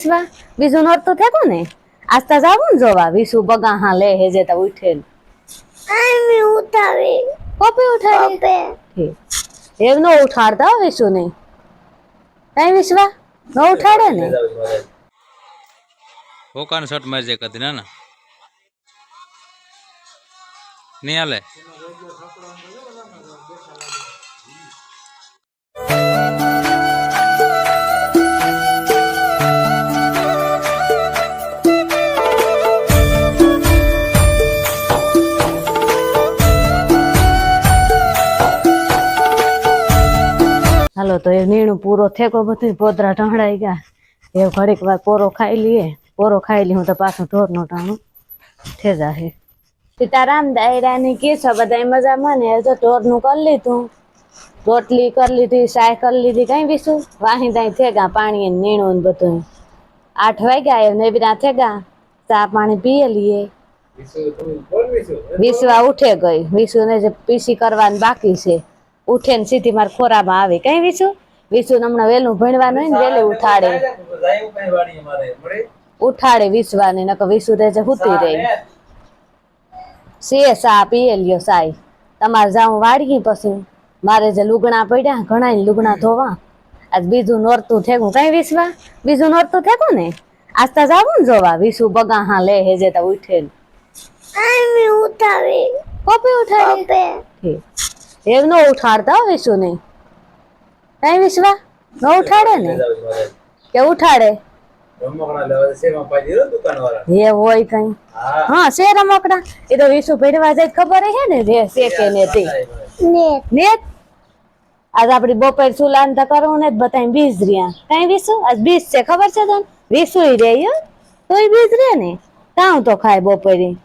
વિશ્વા? બીજું નોરતું થેકો ને? આસ્તા જાવું ને જોવા. વિશુ બગા હા લે હે જેતા ઉઠે ને આમી ઉતાવી પપ્પે ઉઠાવે? પપ્પે. એમ નો ઉઠાડતા હો વિશુ ને. કઈ વિશ્વા? ન ઉઠાડે ને? હોકાનો શર્ટ મારી જાય કદી ના ના. નહીં હાલે? હાલો તો એ નીણું પૂરો થેકો બધું પોતરા ઢંળાઈ ગયા. એ ઘડીક વાર પોરો ખાઈ લઈએ પોરો ખાઈ લી હું તો પાછું ઢોરનું ટાણું થેજા હે. સીતારામ દાયરા ની કે છે બધા મજામાં ને હજુ તો ઢોરનું કરી લીધું. રોટલી કરી લીધી શાય કરી લીધી કઈ બીશું વાહી દાઈ થેગા પાણી ને નીણું ને બધું આઠ વાગ્યા એ ને બીના થેગા ચા પાણી પીએ લઈએ વિસવા ઉઠે ગઈ. વિસુ ને જે પીસી કરવાની બાકી છે. ઉઠે ને સીધી મારા ખોરામાં આવે. કઈ વિસુ વિસુ ને હમણાં વહેલું ભણવાનું હોય ને વહેલું ઉઠાડે. ઉઠાડે વિસવાને નકર વિસુ તે જે હુતી રહી. સે સા પીએ લ્યો સાઈ. તમારે જાઉં વાળગી પછી. મારે જે લુગણા પડ્યા ઘણા લુગણા ધોવા. આજ બીજું નોરતું થેગું કઈ વિસવા બીજું નોરતું થેગું ને? આસ્તા જાવું ને જોવા. વિસુ બગા હા લે હે જેતા ઉઠે ને આમી ઉતાવી પપ્પે ઉઠાડે પપ્પે ઠીક. એમ નો ઉઠાડતા હો વિશુ નહીં કઈ વિશ્વા ન ઉઠાડે? ને કે ઉઠાડે એ હોય કઈ. હા. છે રમકડા? એ તો વિશુ ભેડવા જાય ખબર હે ને? રે છે કે ને તે. ને. ને આજ આપડી બપોર સુલાન તો કરવું ને બતાવી બીજ રહ્યા. કઈ વિશુ આજ બીજ છે ખબર છે તને? વિશુ રે યો તોય બીજ રે ને? કામ તો ખાય બપોરે.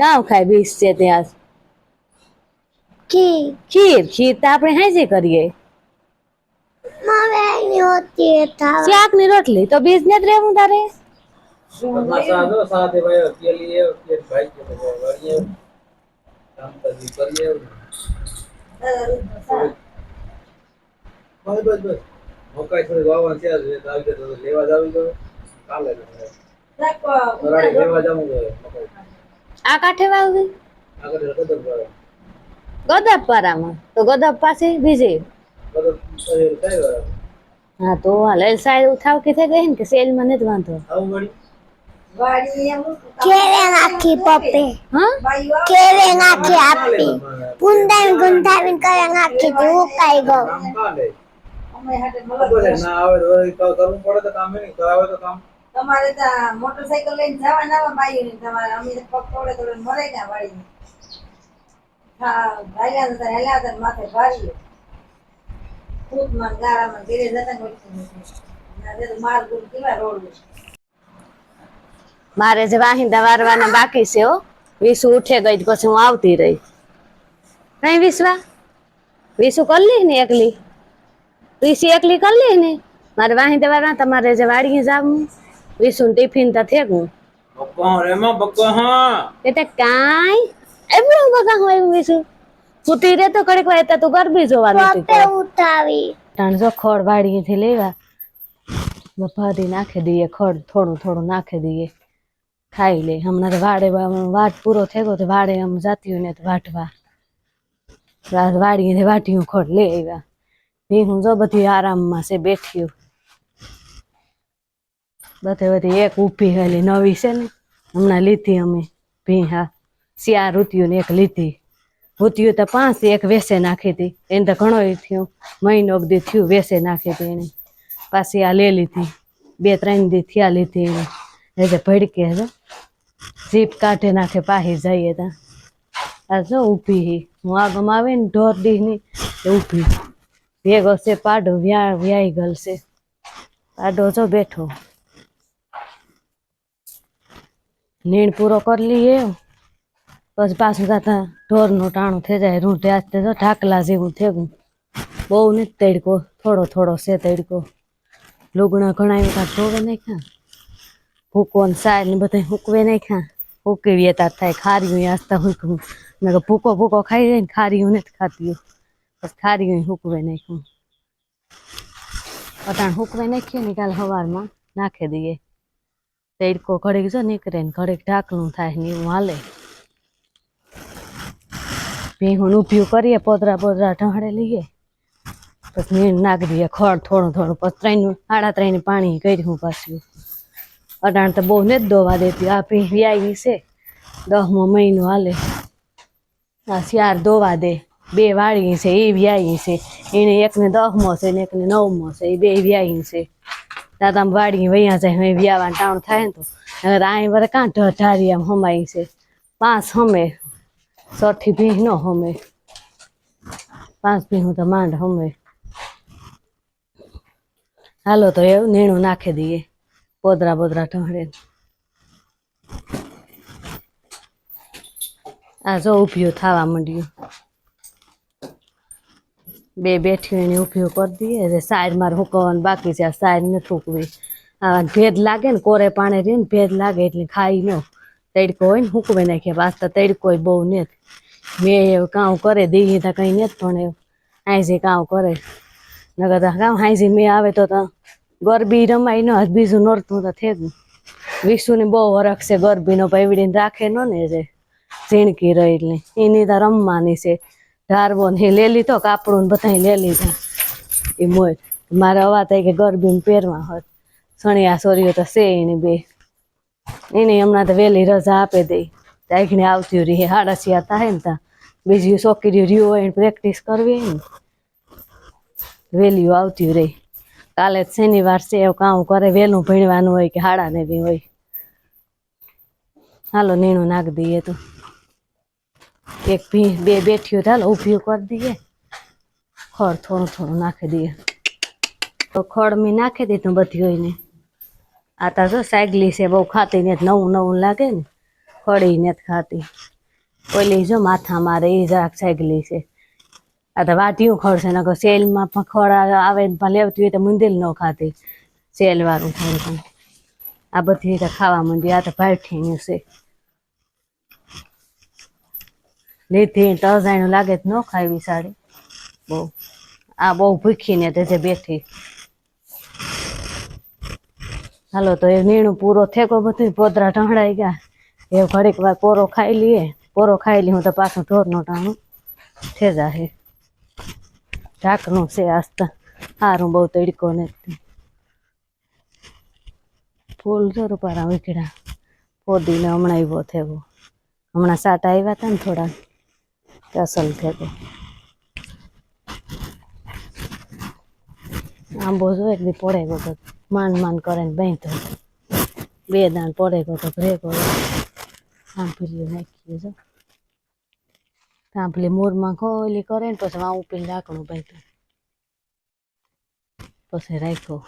કામ ખાય બીજ છે ત્યાં કી ખીર? ખીર તો આપણે હાજે કરીએ. મારે આની હોતી હતા શાકની રોટલી તો બીજ ને જ રહેવું તારે. આ કાંઠે વાવી ગદપરામાં. તો ગદપ પાસે બીજે હા તો હાલે સાહેબ ઉઠાવ કે થઈ ગઈ ને કે સેલમાં નથી વાંધો? કેરે નાખી પપ્પે. કેરે નાખી આપી. ગુંદાવી ગુંદાવી કરે નાખી તે ઉકાઈ ગયો. તમારે ત્યાં મોટરસાયકલ લઈને જવા ના બાઈ ને તમારે અમે પગ તોડે તોડે મરે ગયા વાળી હા ભાગ્યા હતા હેલા હતા ને માથે ભારી ખુદમાં ગારામાં ઘેરે જતા ને વચ્ચે તો માર ગુર કેવા રોડ મારે જે વાહિંદા વારવાના બાકી છે હો વિસુ ઉઠે ગઈ તો પછી હું આવતી રહી કઈ વિશ્વા વિસુ કરી લી ને એકલી વિસી એકલી કરી લી ને મારે વાહિંદા વારવા તમારે જે વાડીએ જાવું વિસુ ટિફિન તો થેગું એટલે કાંઈ એમનું કાકા હું એમ વિસુ કુતી રે તો કડીક વાર તો ગરબી જોવાની હતી ઉઠાવી. ત્રણસો ખડ વાડીએથી લેવા. બફારી નાખી દઈએ ખડ થોડું થોડું નાખી દઈએ. ખાઈ લે. હમણાં તો વાડે વાટ પૂરો થઈ ગયો તો વાડે આમ જાતી હોય ને તો વાટવા. વા- વાડીએથી વાટીયું ખડ લે આવ્યા. ભીહું જો બધી આરામમાં છે બેઠ્યું બધે બધી એક ઊભી હેલી નવી છે ને. હમણાં લીધી અમે ભીહા શિયાર રૂત્યું ને એક લીધી. રૂત્યું તો પાંચ એક વેસે નાખી હતી. એને તો ઘણો થયું. મહિનો દી થયું વેસે નાખી હતી એને. પાછી આ લે લીધી. બે ત્રણ દી થયા લીધી એને. એ જે ભડકે છે. જીપ કાઢે નાખે પાહી જઈએ ત્યાં આ જો ઊભી હી. હું આગમ આવે ને ઢોર દીહની એ ઊભી. ભેગો છે, પાડો વ્યા, વ્યાઈ ગલ છે. પાડો જો બેઠો. નીણ પૂરો કરી લઈએ પછી પાછું જાતા ઢોરનું ટાણું થઈ જાય રૂંઢે આજ તો ઢાકલા જેવું થયું બહુ નથી તડકો, થોડો થોડો છે તડકો. લુગણા ઘણા એવા ધોવે નાખ્યા. ભૂકો ને સાર ને બધા હૂકવે નાખ્યા. હૂકવીએ તાર થાય ખારીયું આસ્તા હૂકવું. મેં ભૂકો ભૂકો ખાઈ જાય ને ખારીયું નથી ખાતી પછી ખારીયું હૂકવે નાખ્યું. પટાણ હૂકવે નાખીએ ને કાલે સવારમાં નાખી દઈએ. તડકો ઘડીક જો નીકળે ને ઘડીક ઢાકણું થાય ને એવું હાલે. ભીહું ઊભ્યું કરીએ પોતરા પોતરા ઢાંળે લઈએ. પછી નીણ નાખી દઈએ ખડ, થોડું થોડું. પછી ત્રણ આડા ત્રણ પાણી કર્યું પાછું. અટાણ તો બહુ ને જ દોવા દેતી. આ ભી વ્યાઈ છે. દસમો મહિનો હાલે. આ શિયાર દોવા દે. બે વાળી છે, એ વ્યાઈ છે. એને એકને દસમો છે ને એકને નવમો છે. એ બે વ્યાઈ છે. દાદા વાળી વૈયા જાય હવે વ્યાવાનું ટાણું થાય ને તો. હવે આઈ વરે કાં ઢારી આમ હમાય છે. પાંચ હમે સોઠી ભીહ ન હમે. પાંચ ભીહું તો માંડ હમે. હાલો તો એવું નીણું નાખી દઈએ. પોદરા બોદરા ઢળે આ જો ઉભ્યું થવા માંડ્યું. બે બેઠી એને ઉભ્યું કરી દઈએ. એટલે સાઈડ મારે હુકવવાનું બાકી છે? આ સાઈડ નથી થૂકવી ભેદ લાગે ને કોરે પાણી રહે ને ભેદ લાગે એટલે ખાઈ ન તડકો હોય ને હુકવે નાખીએ પાછતા તડકો બહુ નથી. મેં એવું કામ કરે દીધી તો કંઈ નથી, પણ એવું. આઈજી કામ કરે. નગર તો કામ હાઈજી મેં આવે તો તો ગરબી રમાય ન બીજું નોરતું તો થયું વિશુની બહુ વરખ છે, ગરબીનો પૈવડીને રાખે ન ને જે ઝીણકી રહી એટલે એની તો રમવાની છે. ધારવો ને એ લેલી લીધો કાપડું ને બધા લેલી લીધા એ મોજ મારે અવા થાય કે ગરબીને પહેરવા હોત. સણિયા સોરીઓ તો છે એની બે. એને હમણાં તો વહેલી રજા આપે દે તાઈકને આવતી રહી હાડા સિયા થાય ને ત્યાં બીજી છોકરીઓ રહ્યું હોય પ્રેક્ટિસ કરવી હોય ને વહેલીઓ આવતી રહી કાલે જ શનિવાર છે એવું કામ કરે વહેલું ભણવાનું હોય કે હાડા ને બી હોય હાલો નીણું નાખ દઈએ તો એક ભી બે બેઠીઓ ચાલો ઊભી કરી દઈએ ખડ થોડું થોડું નાખી દઈએ તો ખડ મેં નાખી દીધું બધી હોય ને આ તો જો સાયકલી છે, બહુ ખાતી ને નવું નવું લાગે ને ખડી ને ખાતી. ઓલી જો માથા મારે એ જરાક સાયકલી છે. આ તો વાટિયું ખડ છે નકર સેલમાં પણ ખડ આવે ને પણ લેવતી હોય તો મંદિર ન ખાતી સેલ વાળું થોડું પણ. આ બધી રીતે ખાવા માંડી, આ તો ભાઠીનું છે. લીધી તજાણું લાગે તો ન ખાવી સાડી બહુ. આ બહુ ભૂખીને તે જે બેઠી. હાલો, તો એ નીણું પૂરો થેકો બધું પોતરા ઢંળાઈ ગયા. એ ઘડીક વાર પોરો ખાઈ લઈએ. પોરો ખાઈ લઈ હું તો પાછું ઢોરનું ટાણું થઈ જાહે. ઢાંકણું છે આસ્તા સારું બહુ તડકો નથી ફૂલ જો રૂપારા વીખડા પોદીને હમણાં આવ્યો થયો. હમણાં સાટા આવ્યા હતા ને થોડા. તે અસલ થયો આંબો જો એક દી પડે ગયો તો માંડ માંડ કરે ને બાંધો બે દાણ પડે ગયો તો ભેગો આંભલીઓ નાખી જો. સાંભળી મોરમાં ખોલી કરે ને પછી વાં ઉપીને ઢાંકણું બાંધ્યું પછી રાખ્યો.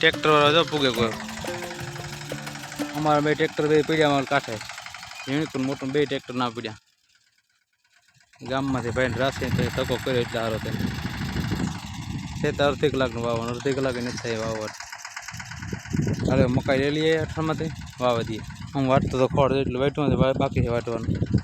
ટ્રેક્ટર જો પૂગે કોઈ. અમારા બે ટ્રેક્ટર બે પીડ્યા, અમારા કાંઠે. યુનિકોર્ન મોટું બે ટ્રેક્ટર ના પીડ્યા. ગામમાંથી ભાઈને રાસે તો તકો કર્યો એટલે સારો તેને છે તો અડધી કલાકનું વાવવાનું અડધી કલાક નથી થાય વાવવાનું હવે મકાઈ લઈ લઈએ અઠવામાંથી વાવા દઈએ. હું વાટતો તો ખોડ એટલે વાટવાનું બાકી છે વાટવાનું.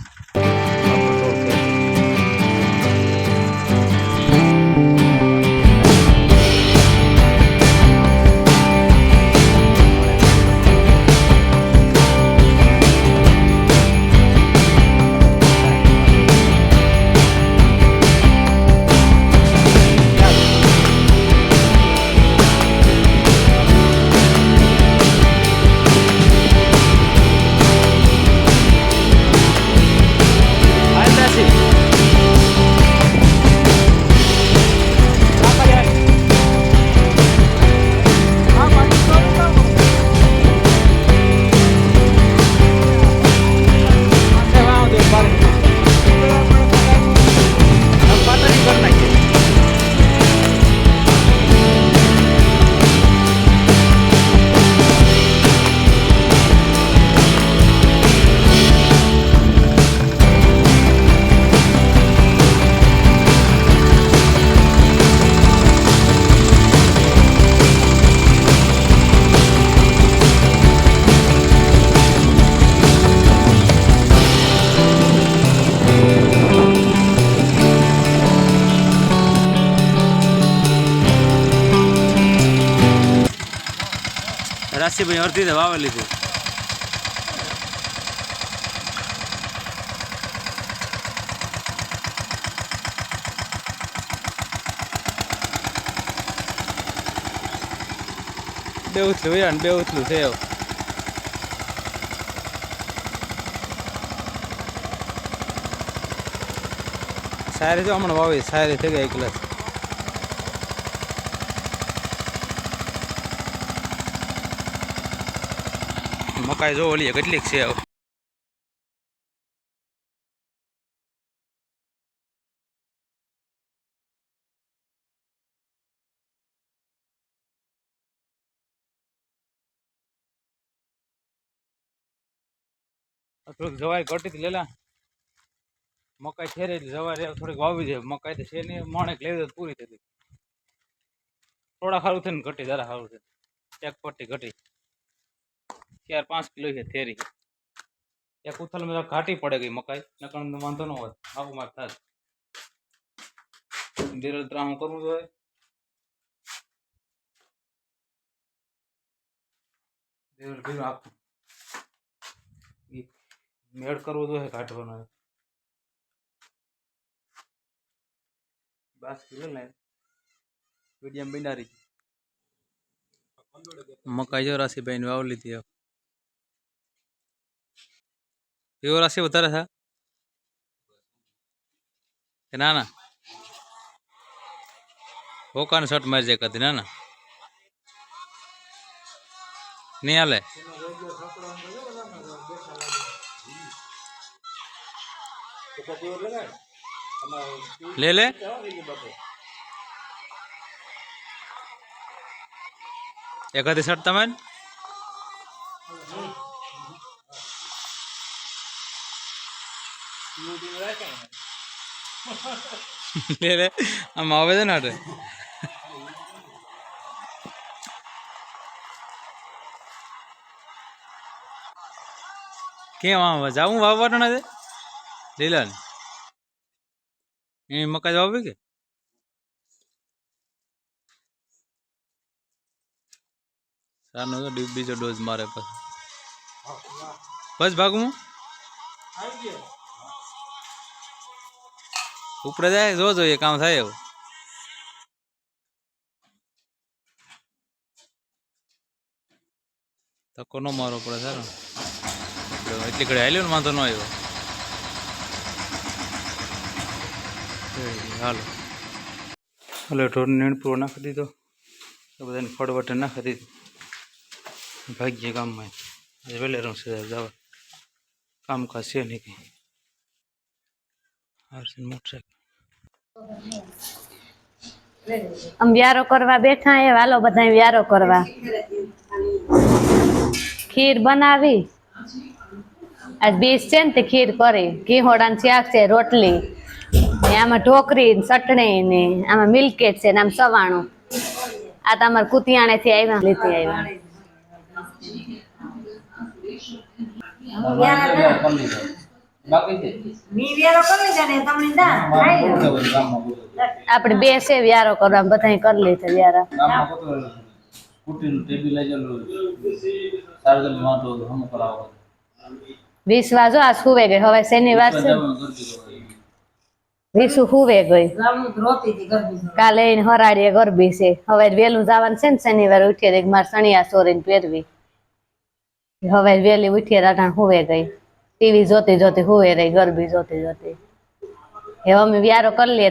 રાશિભાઈ અડધી વાવે લીધું. બે ઉથલું ને બે ઉથલું થયો સારી તો હમણાં વાવી, સારી થઈ ગઈ ક્લાસ મકાઈ જો ઓલી કેટલીક છે થોડીક જવાય ઘટી લેલા. મકાઈ છે એટલે જવાય થોડીક વાવી છે. મકાઈ તો છે નહીં માણેક લેવી પૂરી થતી થોડા સારું થઈને ઘટી, જરા સારું છે એક પટ્ટી ઘટી. ચાર પાંચ કિલો છે થેરી. એક ઉથલ મેં ઘાટી પડે ગઈ મકાઈ, નકર વાંધો ન હોય. આવું માર થાય. ડિરલ ત્રાહું કરવું જોઈએ. ડિરલ ભીનું આપવું ઈ મેળ કરવો જોઈએ કાઢવાનો. બાસ કિલો ને મીડિયમ બિનારી મકાઈ જો રાશિભાઈ ની વાવ લીધી હવે. એવો રાશિ વધારે છે કે ના ના હોકાને શર્ટ મારી જાય કદી ના ના નહીં હાલે લે લે એકાદી શર્ટ તમે લે લે આમ આવે છે ને અરે કેમ આમ જાવું વાવવાનું નથી લીલા એ મકાઈ વાવી કે સારનો તો ડી- બીજો ડોઝ મારે પછી બસ ભાગું ઉપડે જાય, જો જોઈએ, કામ થાય એવું. તકો ન મારવો પડે, સારો. એટલી ઘડી હાલ્યો ને, વાંધો ન આવ્યો. હાલો. હાલો ઢોર નીણ પૂરો નાખી દીધો. બધાને ફળવટે નાખી દીધું. ભાગ્ય ગામમાં. આજે વહેલે રમશે જવા કામકાજ છે નહીં કંઈ. હારસી મોટરસાઇકલ આમ વ્યારો કરવા બેઠા એ વાલો બધા વ્યારો કરવા. ખીર બનાવી. આજ બીજ છે ને તે ખીર કરી. ને શાક છે રોટલી. ને આમાં ઢોકરી ને ચટણી ને આમાં મિલ્કેટ છે ને આમ સવાણું. આ તમારે કુતિયાણે થી આવ્યા લીધી આવ્યા બાકી છે મી વેરો કરી છે ને તમને ના ખાઈ લો. ગામમાં બધું આપણે બે છે વ્યારો કરવા બધા કરી લીધા વ્યારા. ગામમાં બધું કુટીનું ટેબી લઈ ગયેલું સાર્વજનિક વાંધો હમ કરાવો વિશ્વા જો આ સુવે ગઈ. હવે શનિવાર છે. વિશુ હુવે ગઈ. રામનું તો રોતી હતી ગરબી કાલે એને હરાડીએ ગરબી છે. હવે વહેલું જવાનું છે ને શનિવાર ઉઠીએ તો મારે સણિયા સોરીને પહેરવી. હવે વહેલી ઉઠીએ રાઠાણ હુવે ગઈ. ટીવી જોતી જોતી હુવે રહી ગરબી જોતી જોતી. હવે અમે વ્યારો કરી લઈએ.